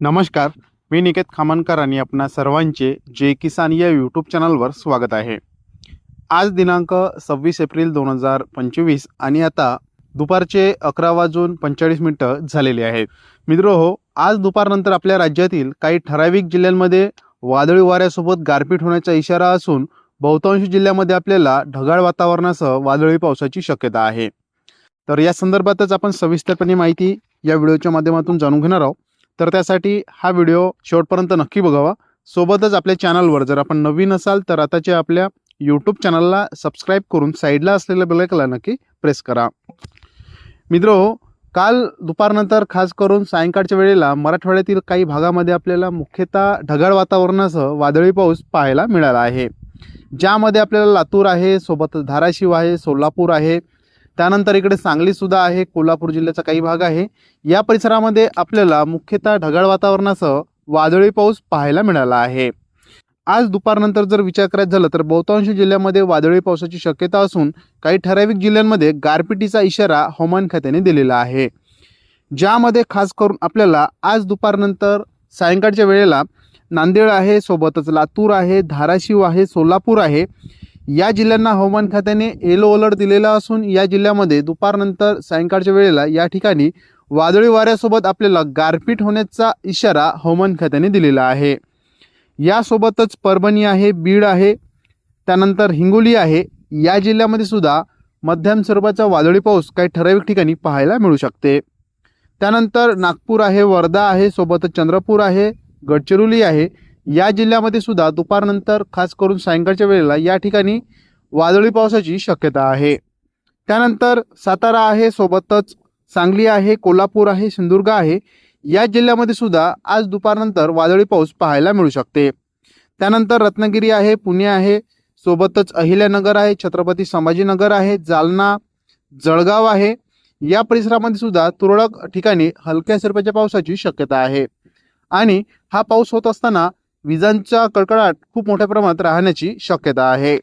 नमस्कार मी निकेत खामनकर आणि आपणा सर्वांचे जे किसान या यूट्यूब चॅनलवर स्वागत आहे. आज दिनांक सव्वीस एप्रिल दोन हजार पंचवीस आणि आता दुपारचे अकरा वाजून पंचेचाळीस मिनटं झालेली आहेत. मित्र हो आज दुपारनंतर आपल्या राज्यातील काही ठराविक जिल्ह्यांमध्ये वादळी वाऱ्यासोबत गारपीट होण्याचा इशारा असून बहुतांश जिल्ह्यामध्ये आपल्याला ढगाळ वातावरणासह वादळी पावसाची शक्यता आहे. तर या संदर्भातच आपण सविस्तरपणे माहिती या व्हिडिओच्या माध्यमातून जाणून घेणार आहोत. तर त्यासाठी हा व्हिडिओ शेवटपर्यंत नक्की बघावा. सोबतच आपल्या चॅनलवर जर आपण नवीन असाल तर आताच्या आपल्या यूट्यूब चॅनलला सबस्क्राईब करून साईडला असलेल्या बेलायकला नक्की प्रेस करा. मित्र काल दुपारनंतर खास करून सायंकाळच्या वेळेला मराठवाड्यातील काही भागामध्ये आपल्याला मुख्यतः ढगाळ वातावरणासह वादळी पाऊस पाहायला मिळाला आहे. ज्यामध्ये आपल्याला लातूर आहे सोबतच धाराशिव आहे सोलापूर आहे त्यानंतर इकडे सांगलीसुद्धा आहे कोल्हापूर जिल्ह्याचा काही भाग आहे. या परिसरामध्ये आपल्याला मुख्यतः ढगाळ वातावरणासह वादळी पाऊस पाहायला मिळाला आहे. आज दुपारनंतर जर विचार करायचं झालं तर बहुतांश जिल्ह्यामध्ये वादळी पावसाची शक्यता असून काही ठराविक जिल्ह्यांमध्ये गारपिटीचा इशारा हवामान खात्याने दिलेला आहे. ज्यामध्ये खास करून आपल्याला आज दुपारनंतर सायंकाळच्या वेळेला नांदेड आहे सोबतच लातूर आहे धाराशिव आहे सोलापूर आहे या जिल्ह्यांना हवामान खात्याने येलो अलर्ट दिलेला असून या जिल्ह्यामध्ये दुपारनंतर सायंकाळच्या वेळेला या ठिकाणी वादळी वाऱ्यासोबत आपल्याला गारपीट होण्याचा इशारा हवामान खात्याने दिलेला आहे. यासोबतच परभणी आहे बीड आहे त्यानंतर हिंगोली आहे. या जिल्ह्यामध्ये सुद्धा मध्यम स्वरूपाचा वादळी पाऊस काही ठराविक ठिकाणी पाहायला मिळू शकते. त्यानंतर नागपूर आहे वर्धा आहे सोबतच चंद्रपूर आहे गडचिरोली आहे. या जिल्ह्यामध्ये सुद्धा दुपारनंतर खास करून सायंकाळच्या वेळेला या ठिकाणी वादळी पावसाची शक्यता आहे. त्यानंतर सातारा आहे सोबतच सांगली आहे कोल्हापूर आहे सिंधुदुर्ग आहे. या जिल्ह्यामध्ये सुद्धा आज दुपारनंतर वादळी पाऊस पाहायला मिळू शकते. त्यानंतर रत्नागिरी आहे पुणे आहे सोबतच अहिल्यानगर आहे छत्रपती संभाजीनगर आहे जालना जळगाव आहे. या परिसरामध्ये सुद्धा तुरळक ठिकाणी हलक्या स्वरूपाच्या पावसाची शक्यता आहे. आणि हा पाऊस होत असताना विजांचा कडकडाट खूप मोठ्या प्रमाणात राहण्याची शक्यता आहे.